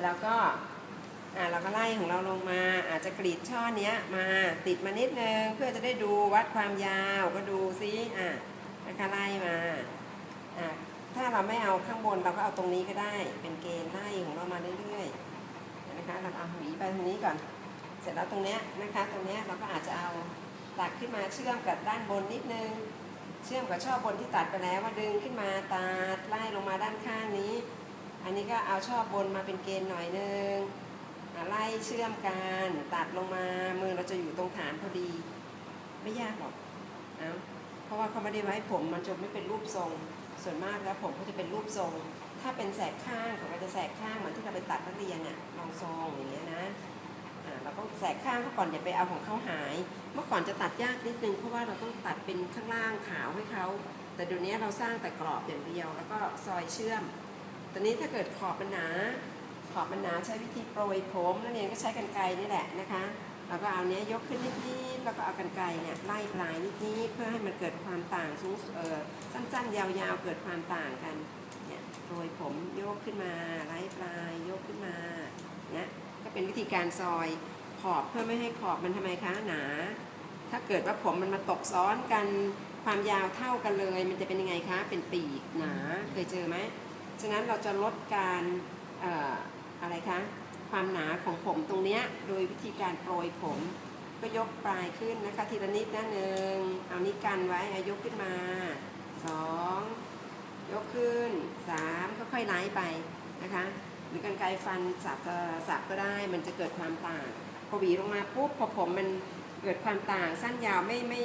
จแล้วก็อ่าเราก็ไล่ของเราลงมา อาจจะกรีดช่อเนี้ยมาติดมานิดนึงเพื่อจะได้ดูวัดความยาวก็ดูซิอะนะคะไล่มาอะถ้าเราไม่เอาข้างบนเราก็เอาตรงนี้ก็ได้ เป็นเกณฑ์ไล่ของเรามาเรื่อยๆนะคะเราเอาหวีไปตรงนี้ก่อน เสร็จแล้วตรงเนี้ยนะคะตรงเนี้ยเราก็อาจจะเอาตัดขึ้นมาเชื่อมกับด้านบนนิดนึง เชื่อมกับช่อบนที่ตัดไปแล้วว่าดึงขึ้นมาตัดไล่ลงมาด้านข้างนี้ อันนี้ก็เอาชอบบนมาเป็นเกณฑ์หน่อยนึงอะไล่เชื่อมกันตัดลงมามือเราจะอยู่ตรงฐานพอดี ไม่ยากหรอกเอาเพราะว่าเขาไม่ได้ไว้ผมมันจะไม่เป็นรูปทรง ส่วนมากแล้วผมเขาจะเป็นรูปทรง ถ้าเป็นแสกข้างเขาก็จะแสกข้างเหมือนที่เราไปตัดนักเรียนอะลองทรงอย่างเงี้ยนะอ่าเราก็แสกข้างเขาก่อนอย่าไปเอาของเขาหาย เมื่อก่อนจะตัดยากนิดนึงเพราะว่าเราต้องตัดเป็นข้างล่างขาวให้เขาแต่เดี๋ยวนี้เราสร้างแต่กรอบอย่างเดียว แล้วก็ซอยเชื่อม ตอนนี้ถ้าเกิดขอบมันหนาขอบมันหนาใช้วิธีโปรยผมนักเรียนก็ใช้กันไกรนี่แหละนะคะเราก็เอาเนี้ยยกขึ้นนิดๆแล้วก็เอากันไกรเนี่ยไล่ปลายนิดๆเพื่อให้มันเกิดความต่างสูงเออสั้นๆ ยาวๆ เกิดความต่างกันเนี่ยโปรยผมยกขึ้นมาไล่ปลายยกขึ้นมาเนี่ยก็เป็นวิธีการซอยขอบเพื่อไม่ให้ขอบมันทำไมคะหนา ถ้าเกิดว่าผมมันมาตกซ้อนกันความยาวเท่ากันเลย มันจะเป็นยังไงคะเป็นปีกหนาเคยเจอไหม ฉะนั้นเราจะลดการออะไรคะความหนาของผมตรงเนี้ยโดยวิธีการโปรยผมก็ยกปลายขึ้นนะคะทีละนิดนะหนึ่งเอานี้กันไว้อายกขึ้นมาสองยกขึ้นสามค่อยๆไล่ไปนะคะ หรือกันไกฟันสับก็สับก็ได้มันจะเกิดความต่างพอหวีลงมาปุ๊บพอผมมันเกิดความต่างสั้นยาวไม่ไม่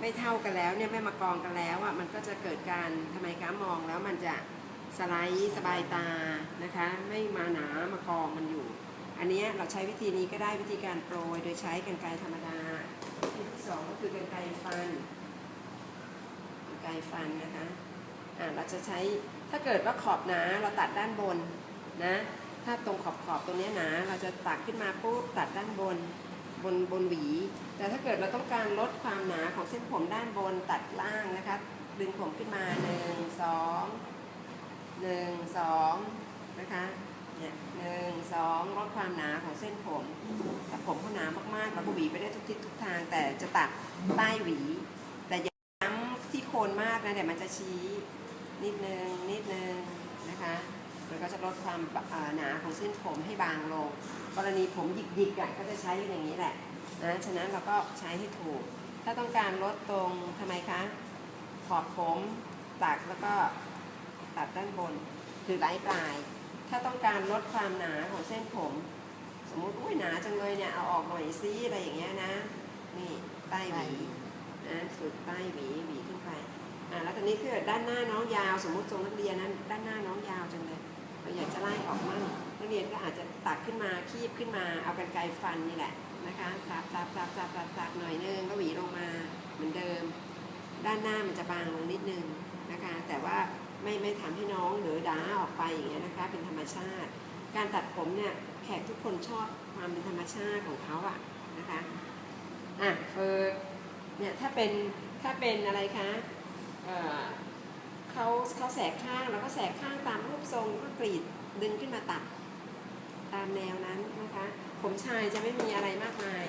ไม่เท่ากันแล้วเนี่ยไม่มากองกันแล้วอะมันก็จะเกิดการทำไมคะมองแล้วมันจะ สไลด์สบายตานะคะ ไม่มาหนามากองมันอยู่ อันนี้เราใช้วิธีนี้ก็ได้วิธีการโปรยโดยใช้กันไกรธรรมดาวิธีที่สองก็คือกันไกรฟันกันไกรฟันนะคะอ่าเราจะใช้ถ้าเกิดว่าขอบหนาเราตัดด้านบนนะถ้าตรงขอบขอบตรงนี้หนาเราจะตัดขึ้นมาปุ๊บตัดด้านบนบนบนหวี แต่ถ้าเกิดเราต้องการลดความหนาของเส้นผมด้านบนตัดล่างนะคะดึงผมขึ้นมาหนึ่งสอง หนึ่งสองนะคะเนี่ยหนึ่งสองลดความหนาของเส้นผมแต่ผมเขาหนามากๆเราก็หวีไปได้ทุกทิศทุกทาง แต่จะตัดใต้หวี แต่อย่าย้ำที่โคนมากนะเดี๋ยวมันจะชี้นิดนึงนิดนึงนะคะมันก็จะลดความหนาของเส้นผมให้บางลง กรณีผมหยิกๆอะก็จะใช้อย่างนี้แหละนะฉะนั้นเราก็ใช้ให้ถูก ถ้าต้องการลดตรงทำไมคะขอบผมตัดแล้วก็ ตัดด้านบน คือไร้ปลาย ถ้าต้องการลดความหนาของเส้นผม สมมุติอุ้ยหนาจังเลยเนี่ยเอาออกหน่อยซิอะไรอย่างเงี้ยนะ นี่ใต้หวีนะสุดใต้หวีหวีขึ้นไปอ่าแล้วตอนนี้คือด้านหน้าน้องยาว สมมุติทรงนักเรียนนั้นด้านหน้าน้องยาวจังเลยเราอยากจะไล่ออกมั่งนักเรียนก็อาจจะตัดขึ้นมาคีบขึ้นมาเอากันไกรฟันนี่แหละนะคะซับซับซับซับซับซับหน่อยนึงก็หวีลงมาเหมือนเดิม ด้านหน้ามันจะบางลงนิดนึงนะคะ แต่ว่า ไม่ไม่ทำให้น้องหรือด้าออกไปอย่างเงี้ยนะคะ เป็นธรรมชาติ การตัดผมเนี่ยแขกทุกคนชอบความเป็นธรรมชาติของเขาอะนะคะอะเฟิร์สเนี่ยถ้าเป็นถ้าเป็นอะไรคะเอ่อเขาเขาแสกข้างแล้วก็แสกข้างตามรูปทรงก็กรีดดึงขึ้นมาตัดตามแนวนั้นนะคะ ผมชายจะไม่มีอะไรมากมาย